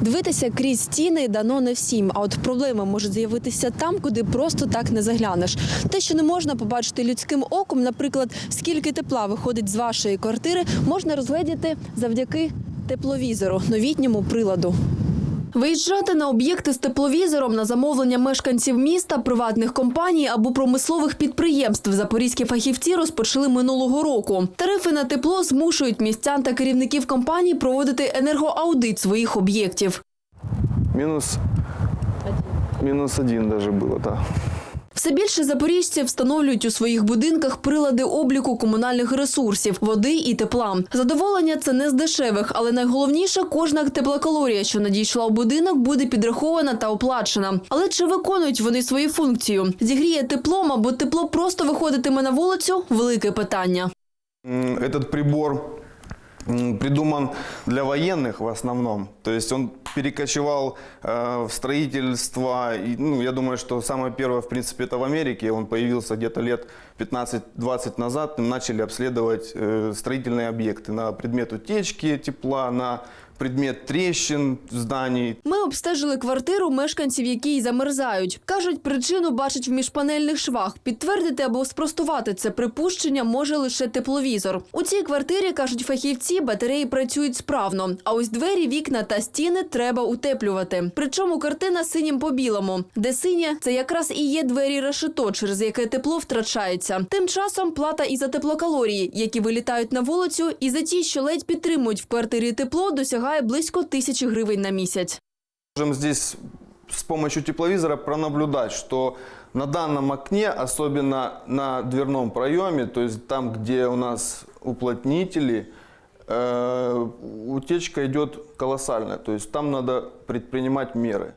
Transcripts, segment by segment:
Дивитися крізь стіни дано не всім. А от проблеми можуть з'явитися там, куди просто так не заглянеш. Те, що не можна побачити людським оком, наприклад, скільки тепла виходить з вашої квартири, можна розгледіти завдяки тепловізору, новітньому приладу. Виїжджати на об'єкти з тепловізором на замовлення мешканців міста, приватних компаній або промислових підприємств запорізькі фахівці розпочали минулого року. Тарифи на тепло змушують містян та керівників компаній проводити енергоаудит своїх об'єктів. Мінус мінус один даже було да. Все більше запоріжців встановлюють у своїх будинках прилади обліку комунальних ресурсів, води і тепла. Задоволення це не з дешевих, але найголовніше кожна теплокалорія, що надійшла у будинок, буде підрахована та оплачена. Але чи виконують вони свою функцію? Зігріє теплом або тепло просто виходитиме на вулицю? Велике питання. Этот прибор придуман для военных в основном. То есть перекочевал э, в строительство. И, ну, я думаю, что самое первое, в принципе, это в Америке. Он появился где-то лет 15-20 назад. Им начали обследовать э, строительные объекты на предмет утечки тепла, на предмет трещин зданий. Ми обстежили квартиру мешканців, які й замерзають. Кажуть, причину бачать в міжпанельних швах. Підтвердити або спростувати це припущення може лише тепловізор. У цій квартирі кажуть фахівці, батареї працюють справно. А ось двері, вікна та стіни треба утеплювати. Причому картина синім по білому, де синє це якраз і є двері решето, через яке тепло втрачається. Тим часом плата і за теплокалорії, які вилітають на вулицю, і за ті, що ледь підтримують в квартирі тепло, досягає близько тисячі гривень на місяць. Можем здесь с помощью тепловизора пронаблюдать, что на данном окне, особенно на дверном проеме, то там, где у нас уплотнители, э, утечка идет колоссальная. То есть там надо предпринимать меры.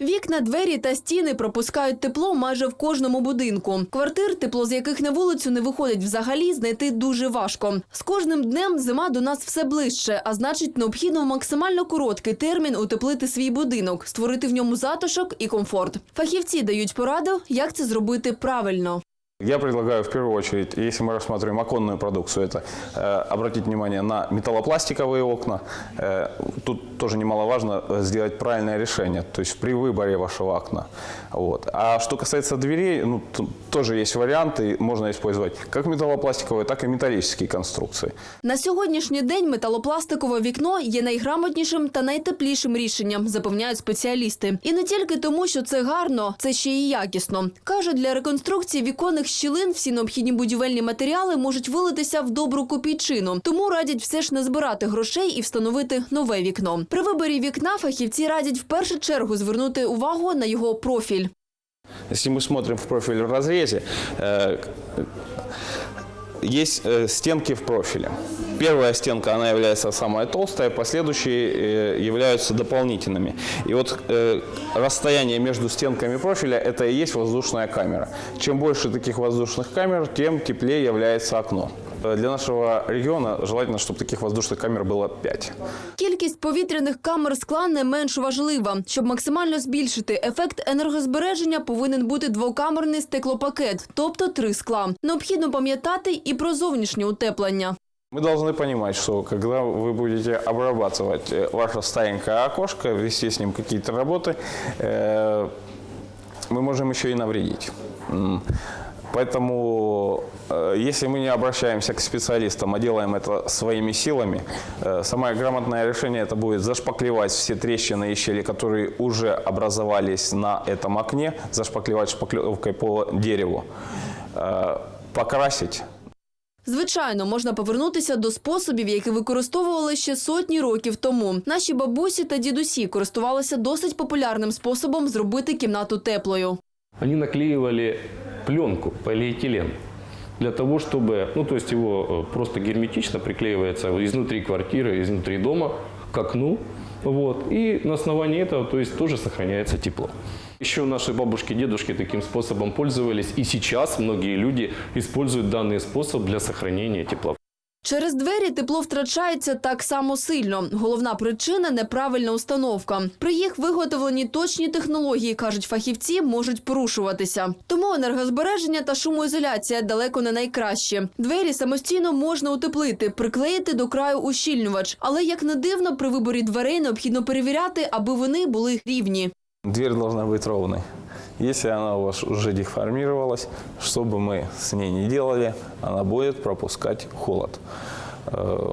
Вікна, двері та стіни пропускають тепло майже в кожному будинку. Квартир, тепло з яких на вулицю не виходить взагалі, знайти дуже важко. З кожним днем зима до нас все ближче, а значить, необхідно в максимально короткий термін утеплити свій будинок, створити в ньому затишок і комфорт. Фахівці дають пораду, як це зробити правильно. Я предлагаю в первую очередь, если мы рассматриваем оконную продукцию, это э, обратить внимание на металлопластиковые окна. Э, тут тоже немаловажно э, сделать правильное решение, то есть при выборе вашего окна. Вот. А что касается дверей, ну, т- тоже есть варианты, можно использовать как металлопластиковые, так и металлические конструкции. На сьогоднішній день металопластикове вікно є найграмотнішим та найтеплішим рішенням, запевняють спеціалісти. І не тільки тому, що це гарно, це ще й якісно. Кажуть, для реконструкції віконних щілин всі необхідні будівельні матеріали можуть вилитися в добру копійчину. Тому радять все ж не збирати грошей і встановити нове вікно. При виборі вікна фахівці радять в першу чергу звернути увагу на його профіль. Если мы смотрим в профиль в разрезе, э, есть э, стенки в профиле. Первая стенка, она является самая толстая, последующие э, являются дополнительными. И вот э, расстояние между стенками профиля – это и есть воздушная камера. Чем больше таких воздушных камер, тем теплее является окно. Э, Для нашего региона желательно, чтобы таких воздушных камер было 5. Кількість повітряних камер скла не менш важлива. Щоб максимально збільшити ефект енергозбереження, повинен бути двокамерний стеклопакет, тобто три скла. Необхідно пам'ятати і про зовнішнє утеплення. Мы должны понимать, что когда вы будете обрабатывать э, ваше старенькое окошко, вести с ним какие-то работы, э, мы можем еще и навредить. Поэтому, э, если мы не обращаемся к специалистам, а делаем это своими силами, э, самое грамотное решение это будет зашпаклевать все трещины и щели, которые уже образовались на этом окне, зашпаклевать шпаклевкой по дереву, покрасить Звичайно, можна повернутися до способів, які використовували ще сотні років тому. Наші бабусі та дідусі користувалися досить популярним способом зробити кімнату теплою. они наклеивали пленку, полиэтилен, для того, чтобы, ну то есть его э, просто герметично приклеивается изнутри квартиры, изнутри дома к окну, вот, и на основании этого, то есть тоже сохраняется тепло. Еще наши бабушки, дедушки таким способом пользовались, и сейчас многие люди используют данный способ для сохранения тепла. Через двері тепло втрачається так само сильно. Головна причина неправильна установка. При їх виготовленні точні технології, кажуть фахівці, можуть порушуватися. Тому енергозбереження та шумоізоляція далеко не найкраще. Двері самостійно можна утеплити, приклеїти до краю ущільнювач. Але як не дивно, при виборі дверей необхідно перевіряти, аби вони були рівні. Дверь должна быть ровной. Если она у вас уже деформировалась, что бы мы с ней ни делали, она будет пропускать холод. Э,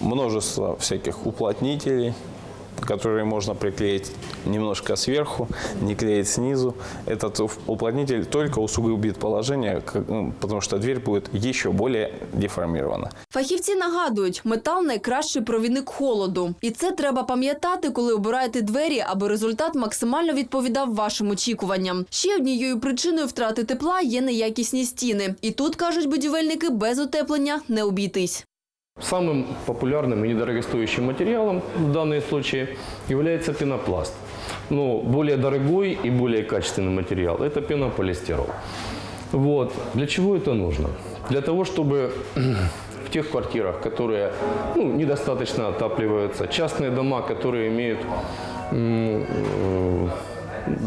Множество всяких уплотнителей, которые можно приклеить немножко сверху, не клеить снизу. Этот уплотнитель только усугубит положение, ну, потому что дверь будет еще более деформирована. Фахівці нагадують, метал найкращий провідник холоду, і це треба пам'ятати, коли обираєте двері, аби результат максимально відповідав вашим очікуванням. Ще однією причиною втрати тепла є неякісні стіни. І тут кажуть будівельники, без утеплення не обійтись. Самым популярным и недорогостоящим материалом в данном случае является пенопласт. Но более дорогой и более качественный материал – это пенополистирол. Вот. Для чего это нужно? Для того, чтобы в тех квартирах, которые ну, недостаточно отапливаются, частные дома, которые имеют м, э,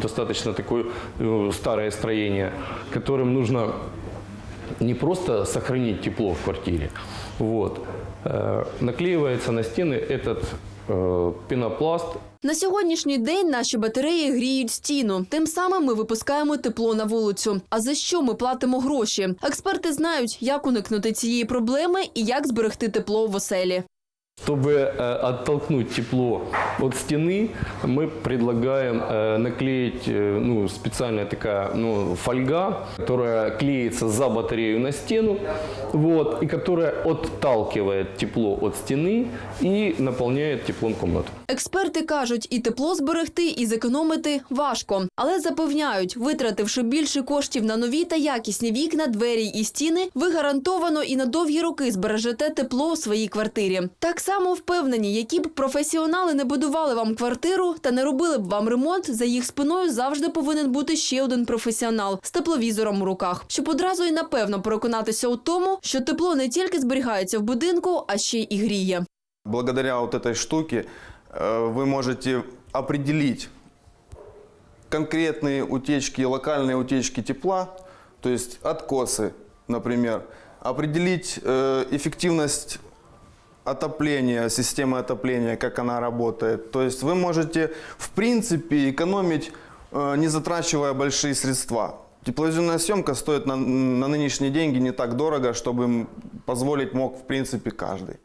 достаточно такое э, старое строение, которым нужно не просто сохранить тепло в квартире, вот, э, наклеивается на стены этот э, пенопласт, На сьогоднішній день наші батареї гріють стіну. Тим самим ми випускаємо тепло на вулицю. А за що ми платимо гроші? Експерти знають, як уникнути цієї проблеми і як зберегти тепло в оселі. Чтобы э, оттолкнуть тепло от стены, мы предлагаем э, наклеить э, ну, специальная такая ну, фольга, которая клеится за батарею на стену, вот, и которая отталкивает тепло от стены и наполняет теплом комнату. Експерти кажуть, і тепло зберегти, і зекономити важко, але запевняють, витративши більше коштів на нові та якісні вікна, двері і стіни, ви гарантовано і на довгі роки збережете тепло у своїй квартирі. Так само впевнені, які б професіонали не будували вам квартиру та не робили б вам ремонт, за їх спиною завжди повинен бути ще один професіонал з тепловізором у руках, щоб одразу і напевно переконатися у тому, що тепло не тільки зберігається в будинку, а ще й гріє. Благодаря вот этой штуке вы можете определить конкретные утечки, локальные утечки тепла, то есть откосы, например, определить э, эффективность отопления, системы отопления, как она работает. То есть вы можете, в принципе, экономить, э, не затрачивая большие средства. Тепловизионная съемка стоит на, на нынешние деньги не так дорого, чтобы позволить мог, в принципе, каждый.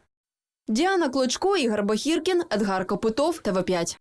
Діана Клочко, Ігор Бахіркін, Едгар Копитов, ТВ5.